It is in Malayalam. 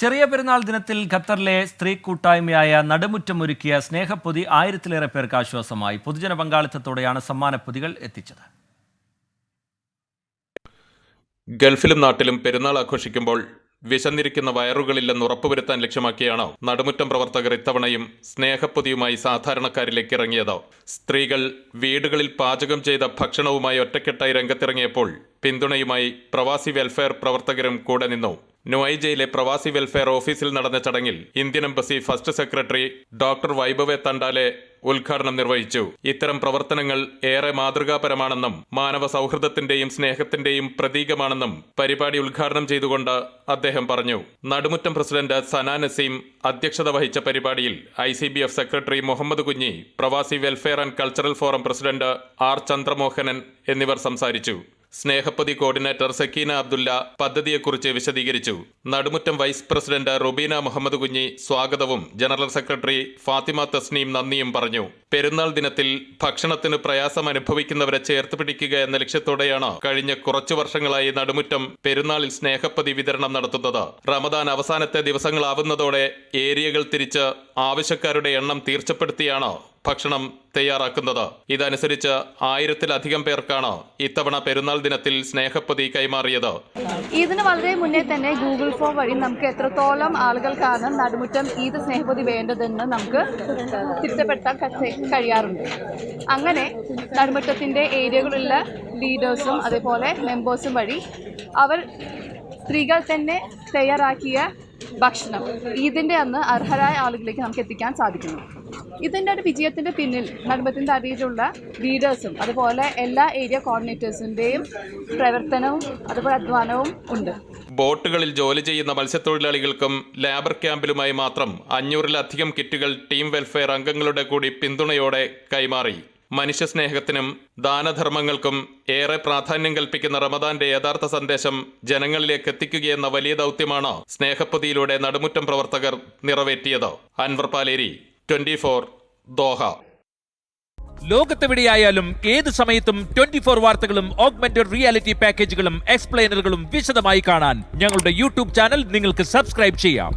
ചെറിയ പെരുന്നാൾ ദിനത്തിൽ ഖത്തറിലെ സ്ത്രീ കൂട്ടായ്മയായ നടുമുറ്റം ഒരുക്കിയ സ്നേഹപ്പൊതി ആയിരത്തിലേറെ പേർക്ക് ആശ്വാസമായി. പൊതുജന പങ്കാളിത്തത്തോടെയാണ് സമ്മാനപ്പൊതികൾ എത്തിച്ചത്. ഗൾഫിലും നാട്ടിലും പെരുന്നാൾ ആഘോഷിക്കുമ്പോൾ വിശന്നിരിക്കുന്ന വയറുകളില്ലെന്ന് ഉറപ്പുവരുത്താൻ ലക്ഷ്യമാക്കിയാണ് നടുമുറ്റം പ്രവർത്തകർ ഇത്തവണയും സ്നേഹപ്പൊതിയുമായി സാധാരണക്കാരിലേക്ക് ഇറങ്ങിയത്. സ്ത്രീകൾ വീടുകളിൽ പാചകം ചെയ്ത ഭക്ഷണവുമായി ഒറ്റക്കെട്ടായി രംഗത്തിറങ്ങിയപ്പോൾ പിന്തുണയുമായി പ്രവാസി വെൽഫെയർ പ്രവർത്തകരും കൂടെ നിന്നു. നുഐജയിലെ പ്രവാസി വെൽഫെയർ ഓഫീസിൽ നടന്ന ചടങ്ങിൽ Indian embassy first secretary doctor Vaibhav Tandale ഉദ്ഘാടനം നിർവഹിച്ചു. ഇത്തരം പ്രവർത്തനങ്ങൾ ഏറെ മാതൃകാപരമാണെന്നും മാനവ സൗഹൃദത്തിന്റെയും സ്നേഹത്തിന്റെയും പ്രതീകമാണെന്നും പരിപാടി ഉദ്ഘാടനം ചെയ്തുകൊണ്ട് അദ്ദേഹം പറഞ്ഞു. നടുമുറ്റം പ്രസിഡന്റ് സന നസീം അധ്യക്ഷത വഹിച്ച പരിപാടിയിൽ I C B F secretary Muhammad Kunhi Pravasi welfare and cultural forum president R Chandramohanan എന്നിവർ സംസാരിച്ചു. സ്നേഹപ്പതി കോർഡിനേറ്റർ സക്കീന അബ്ദുല്ല പദ്ധതിയെക്കുറിച്ച് വിശദീകരിച്ചു. നടുമുറ്റം വൈസ് പ്രസിഡന്റ് റുബീന മുഹമ്മദ് കുഞ്ഞി സ്വാഗതവും ജനറൽ സെക്രട്ടറി ഫാത്തിമ തസ്നീം നന്ദിയും പറഞ്ഞു. പെരുന്നാൾ ദിനത്തിൽ ഭക്ഷണത്തിന് പ്രയാസം അനുഭവിക്കുന്നവരെ ചേർത്ത് പിടിക്കുക എന്ന ലക്ഷ്യത്തോടെയാണ് കഴിഞ്ഞ കുറച്ചു വർഷങ്ങളായി നടുമുറ്റം പെരുന്നാളിൽ സ്നേഹപ്പതി വിതരണം നടത്തുന്നത്. റമദാൻ അവസാനത്തെ ദിവസങ്ങളാവുന്നതോടെ ഏരിയകൾ തിരിച്ച് ആവശ്യക്കാരുടെ എണ്ണം തീർച്ചപ്പെടുത്തിയാണ് ഭക്ഷണം തയ്യാറാക്കുന്നത്. ഇതനുസരിച്ച് ആയിരത്തിലധികം പേർക്കാണ് ഇത്തവണ പെരുന്നാൾ ദിനത്തിൽ സ്നേഹപ്പൊതി കൈമാറിയത്. ഇതിന് വളരെ മുന്നേ തന്നെ ഗൂഗിൾ ഫോം വഴി നമുക്ക് എത്രത്തോളം ആളുകൾക്കാണ് നടുമുറ്റം ഈദ് സ്നേഹപ്പൊതി വേണ്ടതെന്ന് നമുക്ക് തിട്ടപ്പെടുത്താൻ കഴി- കഴിയാറുണ്ട്. അങ്ങനെ നടുമുറ്റത്തിന്റെ ഏരിയകളിലുള്ള ലീഡേഴ്സും അതേപോലെ മെമ്പേഴ്സും വഴി അവർ സ്ത്രീകൾ തന്നെ തയ്യാറാക്കിയ ഭക്ഷണം. ഈദിന്റെ അന്ന് അർഹരായ ആളുകളിലേക്ക് നമുക്ക് എത്തിക്കാൻ സാധിക്കുന്നു. ഇതിന്റെ ഒരു വിജയത്തിന്റെ പിന്നിൽ നടുമ്പത്തിന്റെ അടിയിലുള്ള ലീഡേഴ്സും അതുപോലെ എല്ലാ ഏരിയ കോർഡിനേറ്റേഴ്സിന്റെയും പ്രവർത്തനവും അതുപോലെ അധ്വാനവും ഉണ്ട്. ബോട്ടുകളിൽ ജോലി ചെയ്യുന്ന മത്സ്യത്തൊഴിലാളികൾക്കും ലേബർ ക്യാമ്പിലുമായി മാത്രം അഞ്ഞൂറിലധികം കിറ്റുകൾ ടീം വെൽഫെയർ അംഗങ്ങളുടെ കൂടി പിന്തുണയോടെ കൈമാറി. മനുഷ്യസ്നേഹത്തിനും ദാനധർമ്മങ്ങൾക്കും ഏറെ പ്രാധാന്യം കൽപ്പിക്കുന്ന റമദാന്റെ യഥാർത്ഥ സന്ദേശം ജനങ്ങളിലേക്ക് എത്തിക്കുകയെന്ന വലിയ ദൗത്യമാണ് സ്നേഹപ്പൊതിയിലൂടെ നടുമുറ്റം പ്രവർത്തകർ നിറവേറ്റിയത്. Anwar Paleri twenty four Doha. ലോകത്തെവിടെയായാലും ഏത് സമയത്തും ട്വന്റി ഫോർ വാർത്തകളും ഓഗ്മെന്റഡ് റിയാലിറ്റി പാക്കേജുകളും എക്സ്പ്ലെയിനറുകളും വിശദമായി കാണാൻ ഞങ്ങളുടെ യൂട്യൂബ് ചാനൽ നിങ്ങൾക്ക് സബ്സ്ക്രൈബ് ചെയ്യാം.